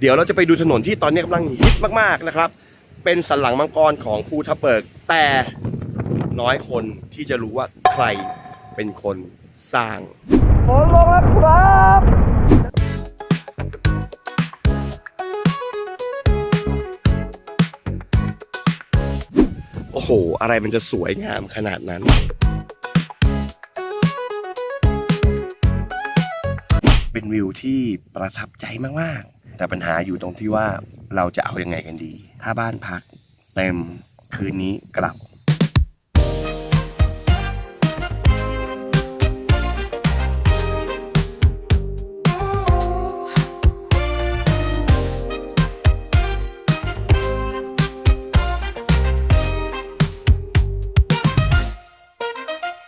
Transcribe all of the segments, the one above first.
เดี๋ยวเราจะไปดูถนนที่ตอนนี้กำลังฮิตมากๆนะครับ เป็นสันหลังมังกรของภูทับเบิก แต่น้อยคนที่จะรู้ว่าใครเป็นคนสร้างฝนลงแล้วครับโอ้โห อะไรมันจะสวยงามขนาดนั้น เป็นวิวที่ประทับใจมาก ๆ แต่ปัญหาอยู่ตรงที่ว่าเราจะเอาอยัางไงกันดี ถ้าบ้านพักเต็มคืนนี้กลับ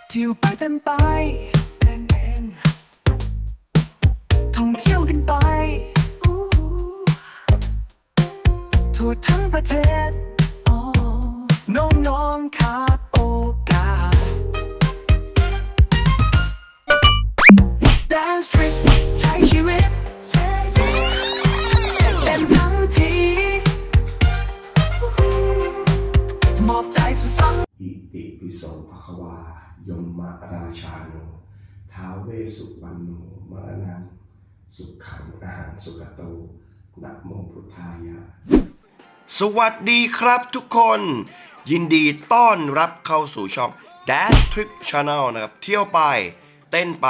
เที่ยวไปเต็มไปท่องเที่ยวกันไป ประเทศน้องๆขาดโอกาส Dance trip ใช้ชีวิตเต็มทั้งทีมอบใจสุดสังอิติปิโสภควายมมะราชาโนท้าเวสสุวรรณโนมรณังสุขังอาหารสุขโตนะโมพุทธายะ สวัสดีครับทุกคน ยินดีต้อนรับเข้าสู่ช่อง Dad Trip Channel นะครับ เที่ยวไปเต้นไป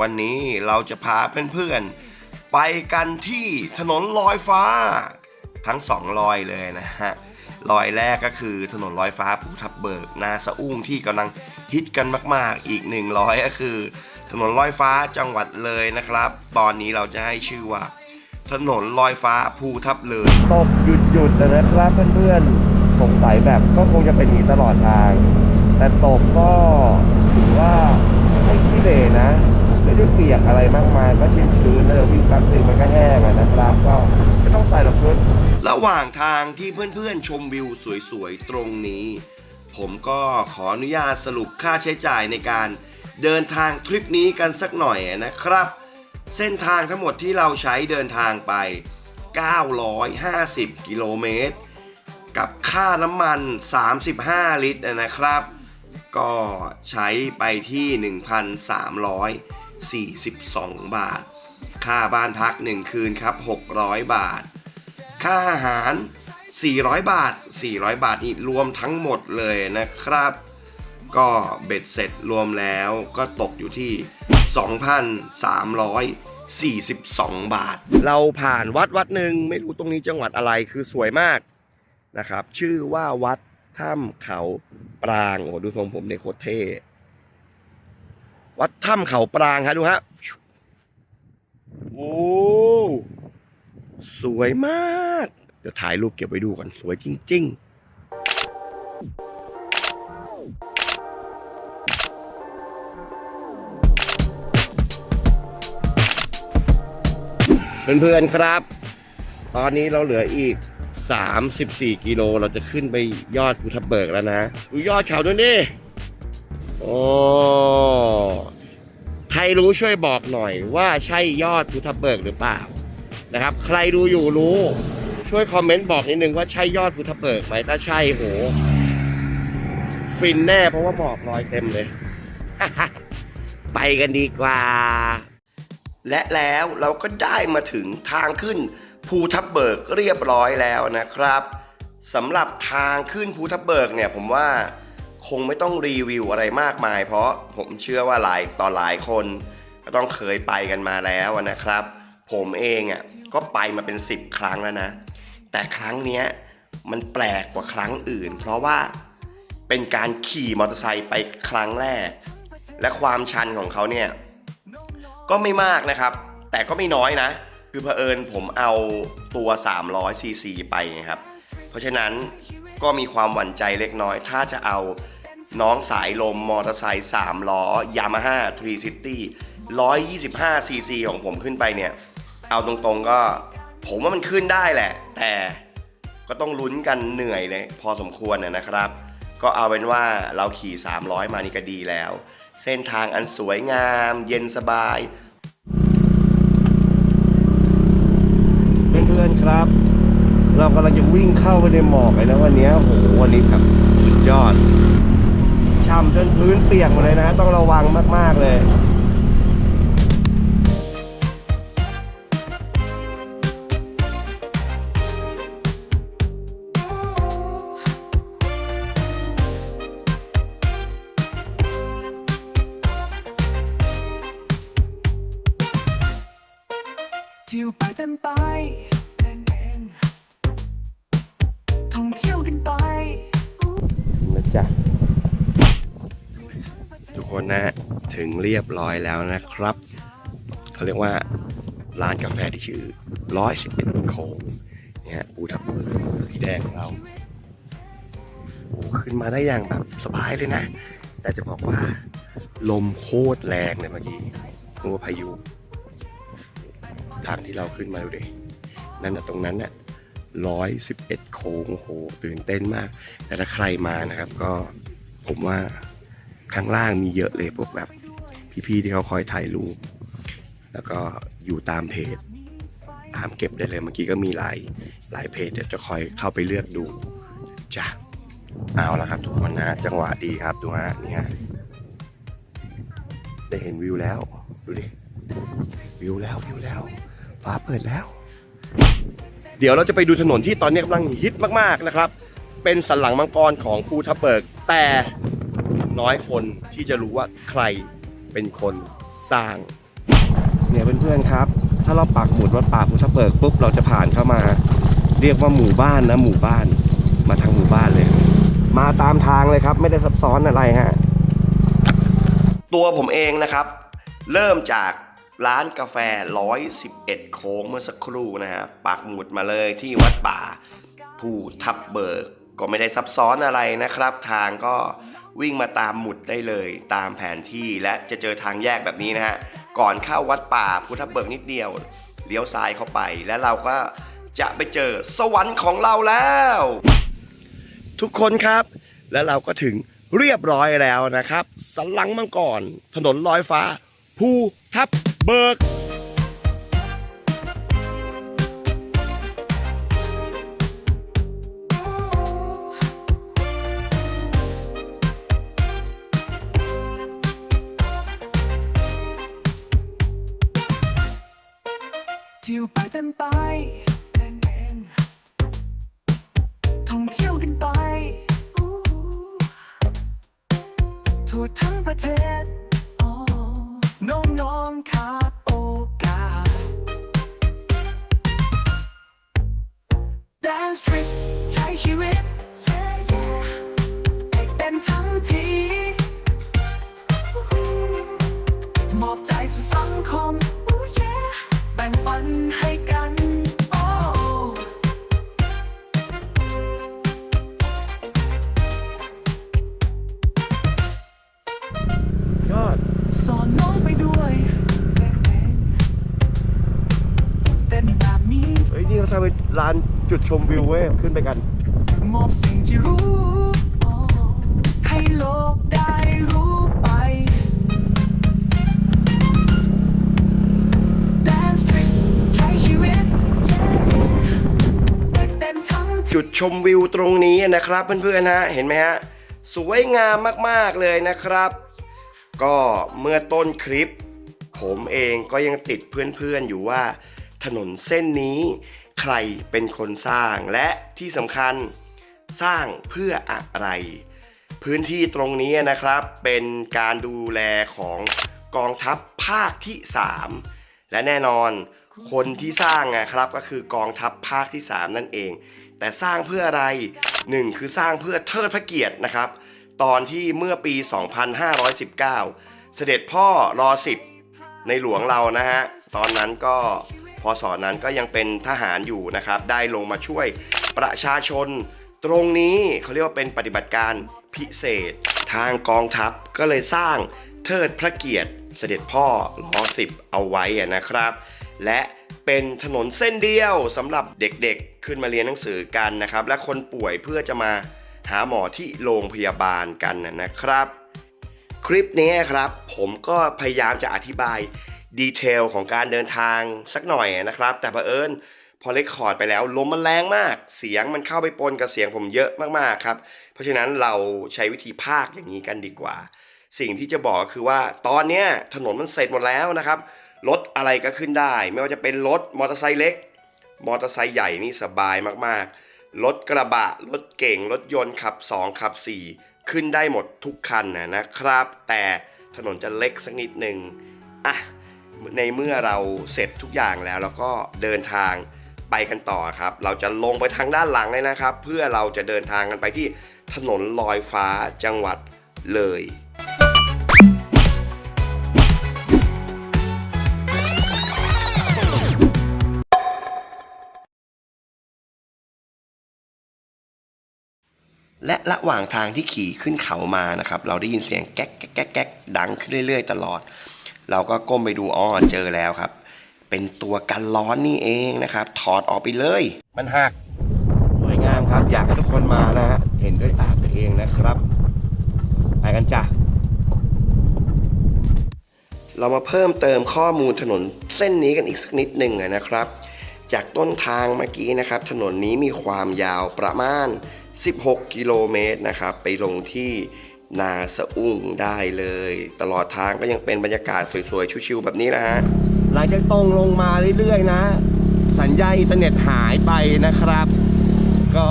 วันนี้เราจะพาเพื่อนๆ ไปกันที่ถนนลอยฟ้า ทั้งสองลอยเลยนะฮะลอยแรกก็คือถนนลอยฟ้าภูทับเบิก นาสะอุ้งที่กำลังฮิตกันมาก ๆ อีกหนึ่งร้อยก็คือ ถนนลอยฟ้าจังหวัดเลยนะครับ ตอนนี้เราจะให้ชื่อว่า ถนนลอยฟ้าภูทับเลยตกหยุด หยุดนะครับเพื่อนๆสงสัยแบบก็คงจะเป็นอย่างนี้ตลอดทาง แต่ตกก็ถือว่าไม่ขี้เหร่นะ ไม่ได้เปียกอะไรมากมาย ก็ชื้นๆแล้วเดี๋ยววิ่งแป๊บนึงมันก็แห้งนะครับ ก็ไม่ต้องใส่หรอกชุดระหว่างทางที่เพื่อนๆชมวิวสวยๆตรงนี้ ผมก็ขออนุญาตสรุปค่าใช้จ่ายในการเดินทางทริปนี้กันสักหน่อยนะครับ เส้นทางทั้งหมดที่เราใช้เดินทางไป 950 กิโลเมตร กับค่าน้ำมัน 35 ลิตรนะครับ ก็ใช้ไปที่ 1,342 บาท ค่าบ้านพัก 1 คืนครับ 600 บาท ค่าอาหาร 400 บาท 400 บาทนี่รวมทั้งหมดเลยนะครับ ก็เบ็ดเสร็จรวมแล้วก็ตกอยู่ที่ 42 บาท เราผ่านวัดวัดหนึ่งไม่รู้ตรงนี้จังหวัดอะไรคือสวยมากนะครับ ชื่อว่าวัดถ้ำเขาปรางโอ้ดูทรงผมในโคตรเท่วัดถ้ำเขาปรางฮะดูฮะโอ้สวยมาก เดี๋ยวถ่ายรูปเก็บไว้ดูก่อนสวยจริง ๆ เพื่อนๆครับ ตอนนี้เราเหลืออีก 34 กิโลเราจะขึ้นไปยอดภูทับเบิกแล้วนะ ดูยอดเขาด้วยนี่โอ้ใครรู้ช่วยบอกหน่อยว่าใช่ยอดภูทับเบิกหรือเปล่านะครับ ใครดูอยู่รู้ช่วยคอมเมนต์บอกนิดนึงว่าใช่ยอดภูทับเบิกไหมถ้าใช่โห ฟินแน่เพราะว่าหมอกลอยเต็มเลย ไปกันดีกว่า และแล้วเราก็ได้มาถึงทางขึ้นภูทับเบิกเรียบร้อยแล้วนะครับสำหรับทางขึ้นภูทับเบิกเนี่ยผมว่าคงไม่ต้องรีวิวอะไรมากมาย เพราะผมเชื่อว่าหลายต่อหลายคนก็ต้องเคยไปกันมาแล้วนะครับ ผมเองอะก็ไปมาเป็น 10 ครั้งแล้วนะ แต่ครั้งเนี้ยมันแปลกกว่าครั้งอื่น เพราะว่าเป็นการขี่มอเตอร์ไซค์ไปครั้งแรก และความชันของเขาเนี่ย ก็ไม่มากนะครับ แต่ก็ไม่น้อยนะ คือเผอิญผมเอาตัว300ซีซีไปไงครับ เพราะฉะนั้นก็มีความหวั่นใจเล็กน้อย ถ้าจะเอาน้องสายลมมอเตอร์ไซค์3ล้อยามาฮ่าทรีซิตี้125ซีซีของผมขึ้นไปเนี่ย เอาตรงๆก็ผมว่ามันขึ้นได้แหละ แต่ก็ต้องลุ้นกันเหนื่อยเลย พอสมควรนะนะครับ ก็เอาเป็นว่าเราขี่ 300 มานี่ก็ดีแล้ว เส้นทางอันสวยงาม เย็นสบาย เพื่อนๆครับ เรากำลังจะวิ่งเข้าไปในหมอกเลยนะวันนี้โอ้โหวันนี้แบบสุดยอดช่ำจนพื้นเปียกหมดเลยนะ ต้องระวังมากๆเลย รียบร้อยแล้วนะครับเขาเรียกว่าร้านกาแฟที่ชื่อร้อยสิบเอ็ดโคงเนี่ยปูทับเบิกพี่แดงของเราโอ้ขึ้นมาได้อย่างแบบสบายเลยนะ แต่จะบอกว่า ลมโคตรแรงเลยเมื่อกี้นึกว่าพายุ ทางที่เราขึ้นมาดูดินั่นนะตรงนั้นน่ะร้อยสิบเอ็ดโค้งโอ้โหตื่นเต้นมาก แต่ถ้าใครมานะครับก็ผมว่าข้างล่างมีเยอะเลยพวกแบบ พี่ๆที่เขาคอยถ่ายรูป แล้วก็อยู่ตามเพจตามเก็บได้เลยเมื่อกี้ก็มีหลายหลายเพจเดี๋ยวจะคอยเข้าไปเลือกดูจ้ะเอาละครับทุกคนนะจังหวะดีครับดูฮะนี่ฮะได้เห็นวิวแล้ว ดูดิวิวแล้ววิวแล้ว ฟ้าเปิดแล้ว เดี๋ยวเราจะไปดูถนนที่ตอนนี้กำลังฮิตมากๆนะครับ เป็นสันหลังมังกรของภูทับเบิกแต่น้อยคนที่จะรู้ว่าใคร เป็นคนสร้าง เนี่ยเพื่อนๆครับ ถ้าเราปักหมุดวัดป่าภูทับเบิกปุ๊บเราจะผ่านเข้ามา เรียกว่าหมู่บ้านนะหมู่บ้าน มาทางหมู่บ้านเลย มาตามทางเลยครับ ไม่ได้ซับซ้อนอะไรฮะตัวผมเองนะครับ เริ่มจากร้านกาแฟ 111 โค้งเมื่อสักครู่นะฮะปักหมุดมาเลยที่วัดป่าภูทับเบิกก็ไม่ได้ซับซ้อนอะไรนะครับ ทางก็ วิ่งมาตามหมุดได้เลยตามแผนที่และจะเจอทางแยกแบบนี้นะฮะก่อนเข้าวัดป่าภูทับเบิกนิดเดียวเลี้ยวซ้ายเข้าไป และเราก็จะไปเจอสวรรค์ของเราแล้ว ทุกคนครับ แล้วเราก็ถึงเรียบร้อยแล้วนะครับ สันหลังมังกรถนนลอยฟ้า ภูทับเบิก จุดชมวิวเว้ยขึ้นไปกันมอบสิ่งที่รู้ ให้โลกได้รู้ไป Dance trip ใช้ชีวิตเต้นทั้ง จุดชมวิวตรงนี้นะครับเพื่อนๆฮะเห็นไหมฮะสวยงามมากๆเลยนะครับ ก็เมื่อต้นคลิป ผมเองก็ยังติดเพื่อนๆอยู่ว่า ถนนเส้นนี้ ใครเป็นคนสร้างและที่สำคัญสร้างเพื่ออะไร พื้นที่ตรงนี้นะครับเป็นการดูแลของกองทัพภาคที่ 3 และแน่นอนคนที่สร้างนะครับก็คือกองทัพภาคที่ 3 นั่นเอง แต่สร้างเพื่ออะไร 1 คือสร้างเพื่อเทิดพระเกียรตินะครับ ตอนที่เมื่อปี 2519 เสด็จพ่อรอสิบในหลวงเรานะฮะ ตอนนั้นก็ พศนั้นก็ยังเป็นทหารอยู่นะครับ ได้ลงมาช่วยประชาชน ตรงนี้เขาเรียกว่าเป็นปฏิบัติการพิเศษ ทางกองทัพก็เลยสร้างเทิดพระเกียรติเสด็จพ่อรอสิบเอาไว้นะครับ และเป็นถนนเส้นเดียวสำหรับเด็กๆ ขึ้นมาเรียนหนังสือกันนะครับ และคนป่วยเพื่อจะมาหาหมอที่โรงพยาบาลกันนะครับ คลิปนี้ครับ ผมก็พยายามจะอธิบาย ดีเทลของการเดินทางสักหน่อยนะครับ แต่เผอิญพอเลคคอร์ดไปแล้วลมมันแรงมาก เสียงมันเข้าไปปนกับเสียงผมเยอะมากๆครับ เพราะฉะนั้นเราใช้วิธีพากอย่างนี้กันดีกว่า สิ่งที่จะบอกคือว่าตอนเนี้ยถนนมันเสร็จหมดแล้วนะครับรถอะไรก็ขึ้นได้ ไม่ว่าจะเป็นรถมอเตอร์ไซค์เล็ก มอเตอร์ไซค์ใหญ่นี่สบายมากๆรถกระบะรถเก่งรถยนต์ขับ 2 ขับ 4 ขึ้นได้หมดทุกคันนะนะครับ แต่ถนนจะเล็กสักนิดหนึ่งอะ ในเมื่อเราเสร็จทุกอย่างแล้วแล้วก็เดินทางไปกันต่อครับ เราจะลงไปทางด้านหลังเลยนะครับ เพื่อเราจะเดินทางกันไปที่ถนนลอยฟ้าจังหวัดเลยและระหว่างทางที่ขี่ขึ้นเขามานะครับ เราได้ยินเสียงแก๊กแก๊กแก๊กแก๊กดังขึ้นเรื่อย ๆ ตลอด เราก็ก้มไปดูอ้อเจอแล้วครับ เป็นตัวกันร้อนนี่เองนะครับ ถอดออกไปเลย มันหัก สวยงามครับ อยากให้ทุกคนมานะฮะเห็นด้วยตาตัวเองนะครับไปกันจ้ะเรามาเพิ่มเติมข้อมูลถนนเส้นนี้กันอีกสักนิดหนึ่งอะนะครับ จากต้นทางเมื่อกี้นะครับ ถนนนี้มีความยาวประมาณ 16 กิโลเมตรนะครับ ไปลงที่ นาสะอุ้งได้เลย ตลอดทางก็ยังเป็นบรรยากาศสวยๆ ชิวๆแบบนี้นะฮะ หลังจากตรงลงมาเรื่อยๆนะ สัญญาณอินเทอร์เน็ตหายไปนะครับ ก็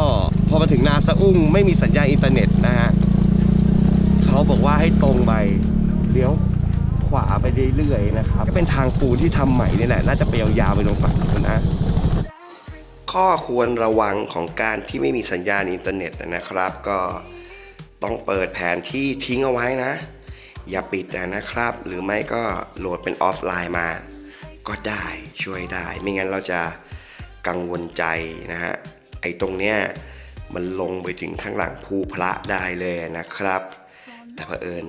พอมาถึงนาสะอุ้งไม่มีสัญญาณอินเทอร์เน็ตนะฮะเขาบอกว่าให้ตรงไปเลี้ยวขวาไปเรื่อยๆนะครับก็เป็นทางปูนที่ทำใหม่นี่แหละน่าจะไปยาวๆไปตรงฝั่งนู้นนะข้อควรระวังของการที่ไม่มีสัญญาณอินเทอร์เน็ตนะครับ ก็ ต้องเปิดแผนที่ทิ้งเอาไว้นะ อย่าปิดนะครับ หรือไม่ก็โหลดเป็นออฟไลน์มา ก็ได้ช่วยได้ ไม่งั้นเราจะกังวลใจนะฮะไอ้ตรงเนี้ยมันลงไปถึงข้างหลังภูพระได้เลยนะครับ แต่เผอิญ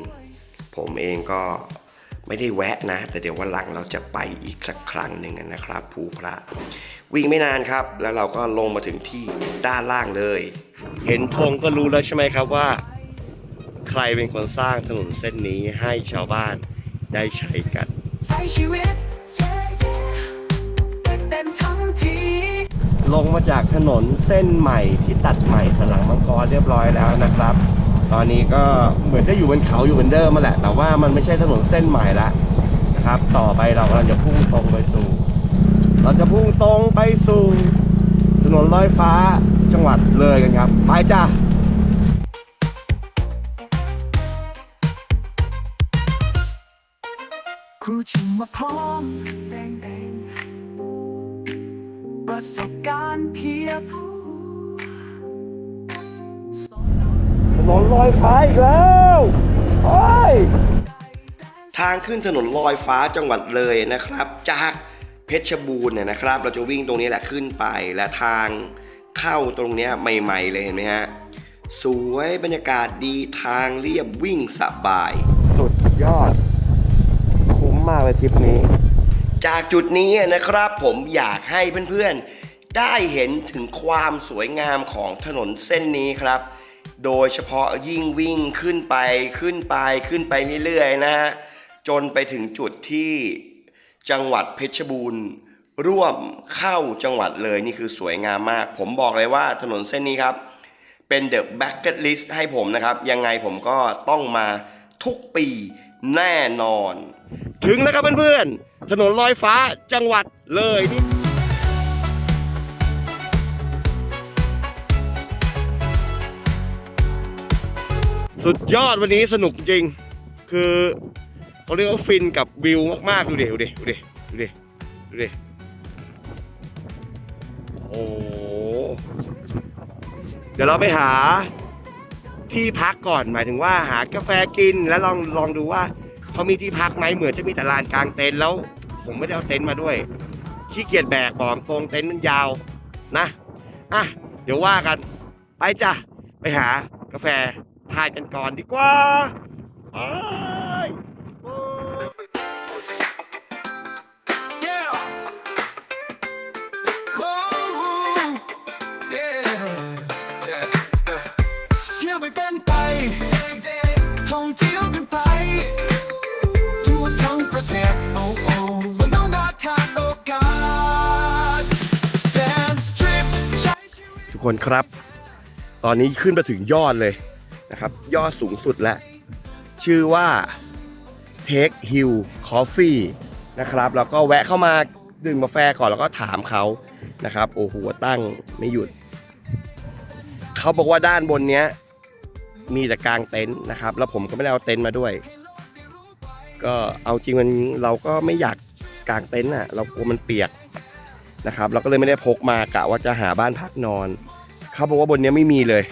ผมเองก็ไม่ได้แวะนะ แต่เดี๋ยววันหลังเราจะไปอีกสักครั้งหนึ่งนะครับ ภูพระ วิ่งไม่นานครับ แล้วเราก็ลงมาถึงที่ด้านล่างเลย เห็นธงก็รู้แล้วใช่ไหมครับว่า ใครเป็นคนสร้างถนนเส้นนี้ให้ชาวบ้านได้ใช้กันใช้ชีวิตเต็มทั้งทีลงมาจากถนนเส้นใหม่ที่ตัดใหม่สลังมังกรเรียบร้อยแล้วนะครับ ตอนนี้ก็เหมือนจะอยู่บนเขาอยู่เหมือนเดิมมาแหละ แต่ว่ามันไม่ใช่ถนนเส้นใหม่ละนะครับ ต่อไปเรากำลังจะพุ่งตรงไปสู่ เราจะพุ่งตรงไปสู่ถนนลอยฟ้าจังหวัดเลยกันครับ ไปจ้า รูชิงมาพร้อมแดงแดงประสบการณ์เพียบผู้ถนนลอยฟ้าอีกแล้วโอ้ยทางขึ้นถนนลอยฟ้าจังหวัดเลยนะครับ จากเพชรบูรณ์เนี่ยนะครับ เราจะวิ่งตรงนี้แหละขึ้นไปและทางเข้าตรงเนี้ยใหม่ๆเลยเห็นไหมฮะสวยบรรยากาศดีทางเรียบวิ่งสบาย สุดยอดคุ้ มากเลยทริปนี้ จากจุดนี้นะครับผมอยากให้เพื่อนๆ ได้เห็นถึงความสวยงามของถนนเส้นนี้ครับ โดยเฉพาะยิ่งวิ่งขึ้นไปขึ้นไปขึ้นไปเรื่อยๆนะฮะจนไปถึงจุดที่จังหวัดเพชรบูรณ์ ร่วมเข้าจังหวัดเลยนี่คือสวยงามมาก ผมบอกเลยว่าถนนเส้นนี้ครับ เป็นเดอะแบ็กเก็ตลิสต์ให้ผมนะครับ ยังไงผมก็ต้องมาทุกปีแน่นอน ถึงแล้วครับเพื่อนๆ ถนนลอยฟ้าจังหวัดเลยนี่สุดยอดวันนี้สนุกจริง คือเขาเรียกว่าฟินกับวิวมากๆ ดูดิดูดิดูดิดูดิดูดิโอ้เดี๋ยวเราไปหาที่พักก่อนหมายถึงว่าหากาแฟกินแล้วลองลองดูว่า เขามีที่พักไหมเหมือนจะมีแต่ลานกลางเต็นท์แล้ว ผมไม่ได้เอาเต็นท์มาด้วย ขี้เกียจแบกบอกตรงเต็นท์มันยาวนะอะเดี๋ยวว่ากัน ไปจ้ะไปหากาแฟทานกันก่อนดีกว่า คนครับ ตอนนี้ขึ้นมาถึงยอดเลยนะครับ ยอดสูงสุดแล้ว ชื่อว่า Take Hill Coffee นะครับ แล้วก็แวะเข้ามาดื่มกาแฟก่อนแล้วก็ถามเขานะครับ โอ้โหตั้งไม่หยุด เขาบอกว่าด้านบนเนี้ย มีแต่กลางเต็นท์นะครับ แล้วผมก็ไม่ได้เอาเต็นท์มาด้วย ก็เอาจริงมันเราก็ไม่อยากกางเต็นท์อะ เรากลัวมันเปียกนะครับ เราก็เลยไม่ได้พกมากะว่าจะหาบ้านพักนอน เขาบอกว่าบนนี้ไม่มีเลย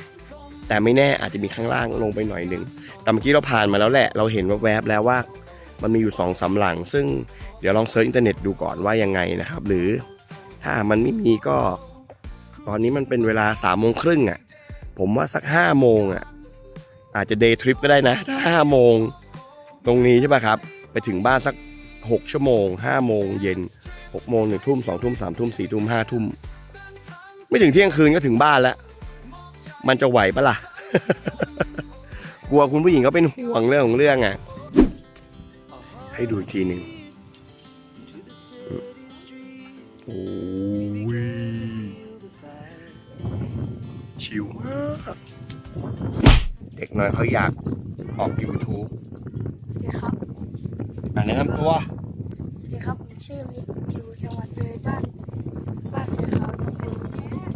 แต่ไม่แน่อาจจะมีข้างล่างลงไปหน่อยหนึ่งแต่เมื่อกี้เราผ่านมาแล้วแหละ เราเห็นว่าแวบๆแล้วว่ามันมีอยู่สองสามหลัง ซึ่งเดี๋ยวลองเซิร์ชอินเทอร์เน็ตดูก่อนว่ายังไงนะครับ หรือถ้ามันไม่มีก็ ตอนนี้มันเป็นเวลาสามโมงครึ่งอะ ผมว่าสักห้าโมงอะ อาจจะเดย์ทริปก็ได้นะ ถ้าห้าโมงตรงนี้ใช่ป่ะครับ ไปถึงบ้านสักหกชั่วโมงห้าโมงเย็นหกโมงหนึ่งทุ่มสองทุ่มสามทุ่มสี่ทุ่มห้าทุ่ม ไม่ถึงเที่ยงคืนก็ถึงบ้านแล้ว มันจะไหวปะล่ะ กลัวคุณผู้หญิงเขาเป็นห่วงเรื่องของเรื่องอะ ให้ดูอีกทีหนึ่งโอ้ยชิวมากเด็กน้อยเขาอยากออก YouTube สวัสดีครับอะแนะนำตัว สวัสดีครับ ผมชื่อมิตรอยู่จังหวัดเลยบ้าน บ้านเชียงขาวตำบ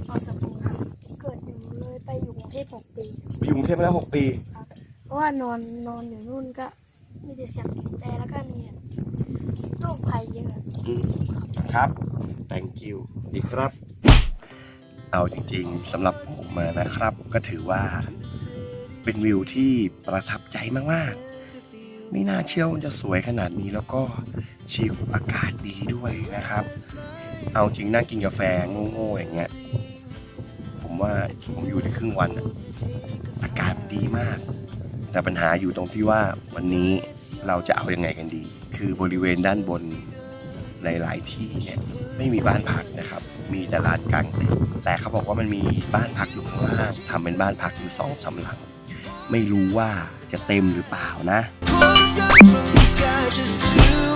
ลอสมุงครับ เกิดอยู่เลย ไปอยู่กรุงเทพหกปี ไปอยู่กรุงเทพมาแล้ว6ปีครับเพราะว่านอนนอนอยู่นู่นก็มีแต่เสียงแต่แล้วก็เนี่ยโรคภัยเยอะอืมครับ thank you ดีครับ เอาจริงๆสำหรับผมมานะครับ ก็ถือว่าเป็นวิวที่ประทับใจมากๆ ไม่น่าเชื่อว่ามันจะสวยขนาดนี้แล้วก็ชิลอากาศดีด้วยนะครับ เอาจริงนั่งกินกาแฟโง่ๆอย่างเงี้ยผม ว่าผมอยู่ได้ครึ่งวันอะอากาศดีมาก แต่ปัญหาอยู่ตรงที่ว่าวันนี้เราจะเอาอยังไงกันดี คือบริเวณด้านบนหลายๆที่เนี่ยไม่มีบ้านพักนะครับ มีแต่ลานกลางเต็นท์แต่เขาบอกว่ามันมีบ้านพักอยู่ข้างล่างทำเป็นบ้านพักอยู่สองสามหลัง ไม่รู้ว่าจะเต็มหรือเปล่านะ just to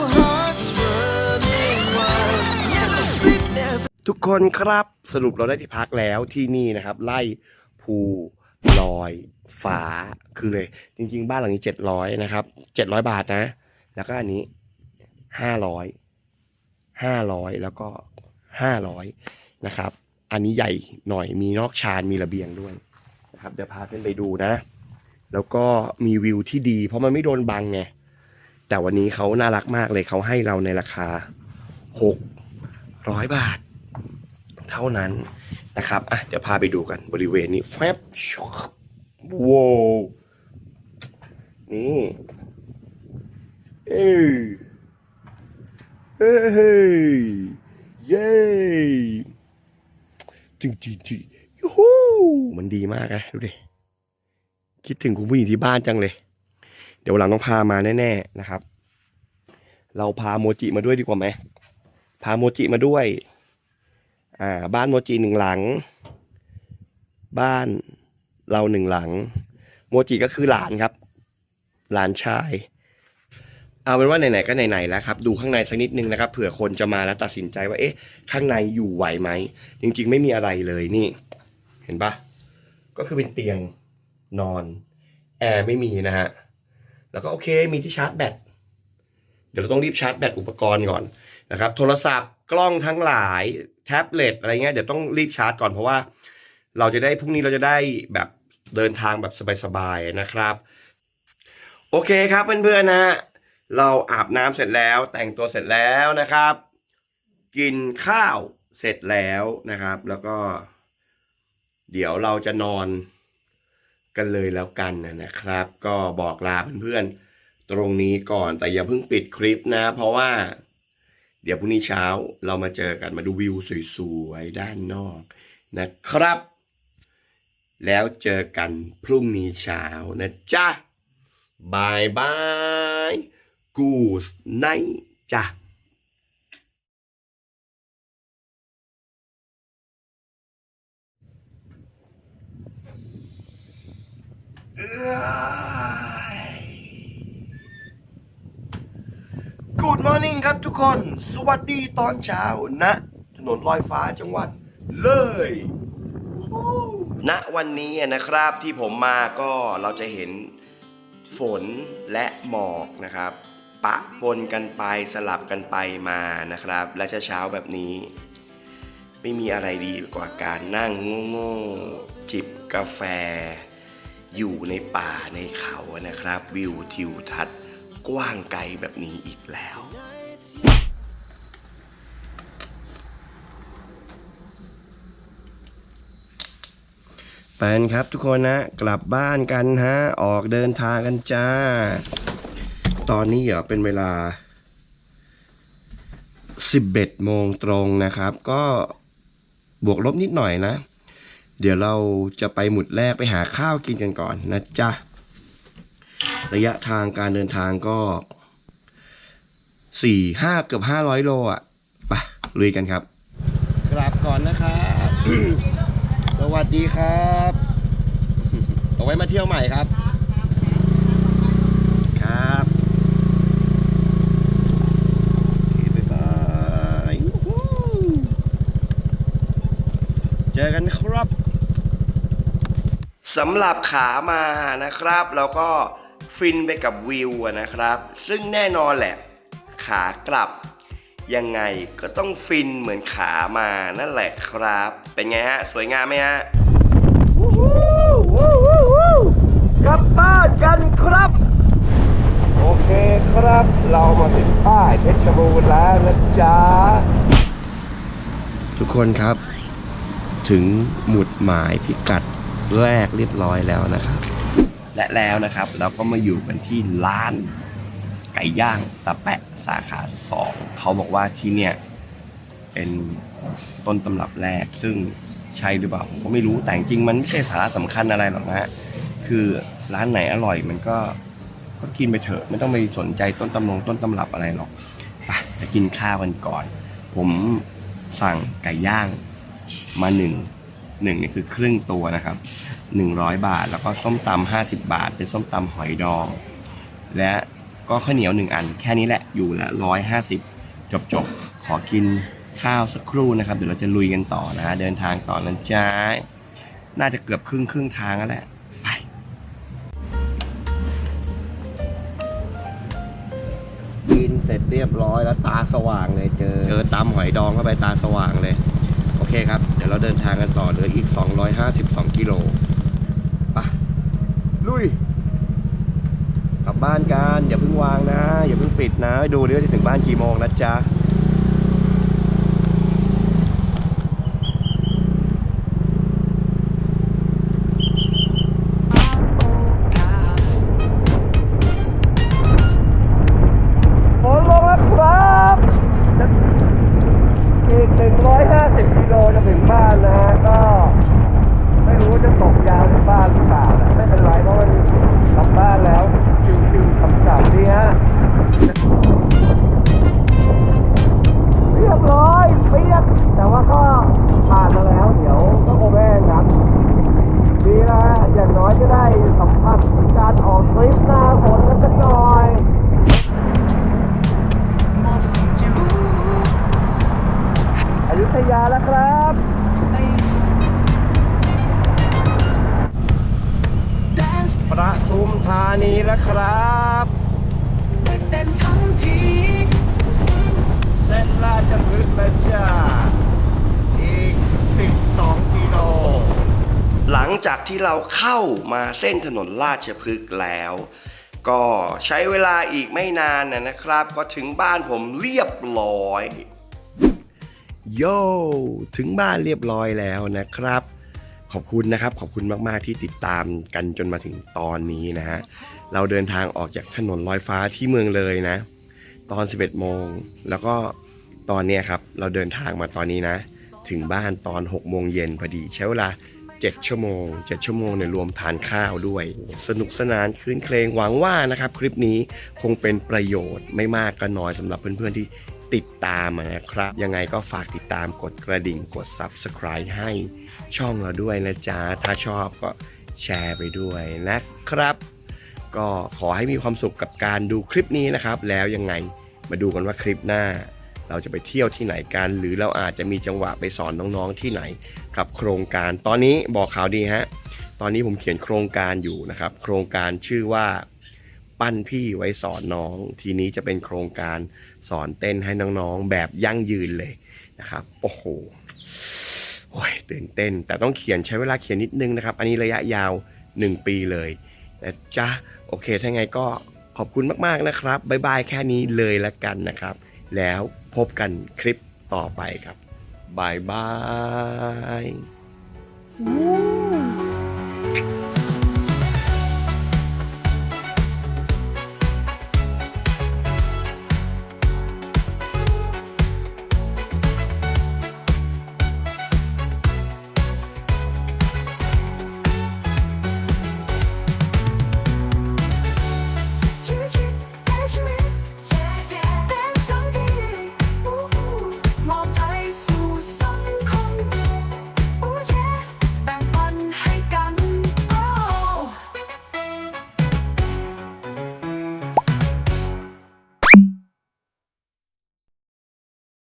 ทุกคนครับสรุปเราได้ที่พักแล้วที่นี่นะครับ ไล่ภูลอยฟ้าคือเลยจริง ๆ บ้านหลังนี้เจ็ดร้อยนะครับเจ็ดร้อยบาทนะ แล้วก็อันนี้ห้าร้อยห้าร้อยแล้วก็ห้าร้อยนะครับ อันนี้ใหญ่หน่อยมีนอกชานมีระเบียงด้วยนะครับ เดี๋ยวพาขึ้นไปดูนะ แล้วก็มีวิวที่ดี เพราะมันไม่โดนบังไงแต่วันนี้เขาน่ารักมากเลยเขาให้เราในราคาหกร้อยบาท เท่านั้นนะครับอะเดี๋ยวพาไปดูกันบริเวณนี้แฟบว้าวนี่เอ้ยเฮ้ยเย้จริงจริงจริงยูฮูมันดีมากนะดูดิคิดถึงคุณผู้หญิงที่บ้านจังเลย เดี๋ยวหลังต้องพามาแน่ๆนะครับ เราพาโมจิมาด้วยดีกว่าไหมพาโมจิมาด้วย อ่าบ้านโมจิหนึ่งหลัง บ้านเราหนึ่งหลัง โมจิก็คือหลานครับ หลานชาย เอาเป็นว่าไหนๆก็ไหนๆแล้วครับ ดูข้างในสักนิดนึงนะครับเผื่อคนจะมาแล้วตัดสินใจว่า เอ๊ะ ข้างในอยู่ไหวไหม จริง ๆ ไม่มีอะไรเลยนี่ เห็นปะก็คือเป็นเตียงนอน แอร์ไม่มีนะฮะ แล้วก็โอเคมีที่ชาร์จแบตเดี๋ยวเราต้องรีบชาร์จแบตอุปกรณ์ก่อน นะครับโทรศัพท์กล้องทั้งหลายแท็บเล็ตอะไรเงี้ยเดี๋ยวต้องรีบชาร์จก่อนเพราะว่า เราจะได้พรุ่งนี้เราจะได้แบบเดินทางแบบสบายๆนะครับ โอเคครับเพื่อนๆนะฮะเราอาบน้ำเสร็จแล้ว แต่งตัวเสร็จแล้วนะครับ กินข้าวเสร็จแล้วนะครับ แล้วก็ เดี๋ยวเราจะนอนกันเลยแล้วกันนะครับ ก็บอกลาเพื่อนๆตรงนี้ก่อนแต่อย่าเพิ่งปิดคลิปนะ เพราะว่า เดี๋ยวพรุ่งนี้เช้าเรามาเจอกันมาดูวิวสวยๆด้านนอกนะครับ แล้วเจอกันพรุ่งนี้เช้านะจ๊ะบายบายกูสไนจ้ะ กูดมอร์นิ่งครับทุกคน สวัสดีตอนเช้าณถนนลอยฟ้าจังหวัดเลยณวันนี้นะครับที่ผมมาก็เราจะเห็นฝนและหมอกนะครับ ปะปนกันไปสลับกันไปมานะครับ และเช้าๆแบบนี้ ไม่มีอะไรดีกว่าการนั่งโง่ๆจิบกาแฟ อยู่ในป่าในเขานะครับ วิวทิวทัศน์ กว้างไกลแบบนี้อีกแล้วไปกันครับทุกคนนะกลับบ้านกันฮะ ออกเดินทางกันจ้า ตอนนี้เหรอเป็นเวลา 11โมงตรงนะครับ ก็บวกลบนิดหน่อยนะ เดี๋ยวเราจะไปหมุดแรกไปหาข้าวกินกันก่อนนะจ๊ะ ระยะทางการเดินทางก็สี่ห้าเกือบห้าร้อยโลอะไปลุยกันครับกลับก่อนนะครับ สวัสดีครับเอาไว้มาเที่ยวใหม่ครับ ครับโอเคบ๊ายบายวู้ฮู้เจอกันครับสำหรับขามานะครับเราก็ ฟินไปกับวิวนะครับ ซึ่งแน่นอนแหละ ขากลับ ยังไงก็ต้องฟินเหมือนขามานั่นแหละครับ เป็นไงฮะ สวยงามไหมฮะกลับบ้านกันครับ โอเคครับ เรามาถึงป้ายเพชรบูรณ์แล้วนะจ๊ะ ทุกคนครับ ถึงหมุดหมายพิกัดแรกเรียบร้อยแล้วนะครับ และแล้วนะครับ เราก็มาอยู่กันที่ร้านไก่ย่างตะแปะสาขาสองเขาบอกว่าที่เนี่ยเป็นต้นตำรับแรก ซึ่งใช่หรือเปล่าผมก็ไม่รู้แต่จริงมันไม่ใช่สาระสำคัญอะไรหรอกนะฮะคือร้านไหนอร่อยมันก็ก็กินไปเถอะไม่ต้องไปสนใจต้นตำลงต้นตำรับอะไรหรอกไปจะกินข้าวกันก่อน ผมสั่งไก่ย่างมาหนึ่งหนึ่งนี่คือครึ่งตัวนะครับ หนึ่งร้อยบาท แล้วก็ส้มตำห้าสิบบาท เป็นส้มตำหอยดอง และก็ข้าวเหนียวหนึ่งอัน แค่นี้แหละอยู่ละร้อยห้าสิบจบจบขอกินข้าวสักครู่นะครับ เดี๋ยวเราจะลุยกันต่อนะฮะเดินทางต่อนั้นจ้าน่าจะเกือบครึ่งครึ่งทางแล้วแหละไปกินเสร็จเรียบร้อยแล้วตาสว่างเลยเจอ เจอตำหอยดองเข้าไปตาสว่างเลย โอเคครับ เดี๋ยวเราเดินทางกันต่อเหลืออีก 252 กิโล ลุย กลับบ้านกัน อย่าเพิ่งวางนะ อย่าเพิ่งปิดนะ ดูดิว่าจะถึงบ้านกี่โมงนะจ๊ะ นีแล้วครับเต้นทั้งทีเส้นราชพฤกษ์แล้วจ้าอีก 12กิโลหลังจากที่เราเข้ามาเส้นถนนราชพฤกษ์แล้ว ก็ใช้เวลาอีกไม่นานนะนะครับ ก็ถึงบ้านผมเรียบร้อยโย่ถึงบ้านเรียบร้อยแล้วนะครับ ขอบคุณนะครับ ขอบคุณมาก ๆ ที่ติดตามกันจนมาถึงตอนนี้นะฮะ เราเดินทางออกจากถนนลอยฟ้าที่เมืองเลยนะ ตอน 11 โมง แล้วก็ตอนนี้ครับ เราเดินทางมาตอนนี้นะ ถึงบ้านตอน 6 โมงเย็นพอดีใช้เวลา 7 ชั่วโมง 7 ชั่วโมงเนี่ยรวมทานข้าวด้วย สนุกสนานคืนเครงหวังว่านะครับ คลิปนี้คงเป็นประโยชน์ไม่มากก็น้อยสำหรับเพื่อนๆที่ติดตามนะครับ ยังไงก็ฝากติดตามกดกระดิ่งกด Subscribe ให้ช่องเราด้วยนะจ๊ะ ถ้าชอบก็แชร์ไปด้วยนะครับ ก็ขอให้มีความสุขกับการดูคลิปนี้นะครับ แล้วยังไงมาดูกันว่าคลิปหน้า เราจะไปเที่ยวที่ไหนกัน หรือเราอาจจะมีจังหวะไปสอนน้องๆที่ไหน กับโครงการตอนนี้บอกข่าวดีฮะตอนนี้ผมเขียนโครงการอยู่นะครับ โครงการชื่อว่าปั้นพี่ไว้สอนน้อง ทีนี้จะเป็นโครงการสอนเต้นให้น้องๆ แบบยั่งยืนเลยนะครับโอ้โหโอ้ยตื่นเต้น แต่ต้องเขียนใช้เวลาเขียนนิดนึงนะครับ อันนี้ระยะยาว 1 ปีเลยนะจ๊ะ โอเคถ้าไงก็ขอบคุณมากๆนะครับบ๊ายบายแค่นี้เลยละกันนะครับ แล้วพบกันคลิปต่อไปครับบายบาย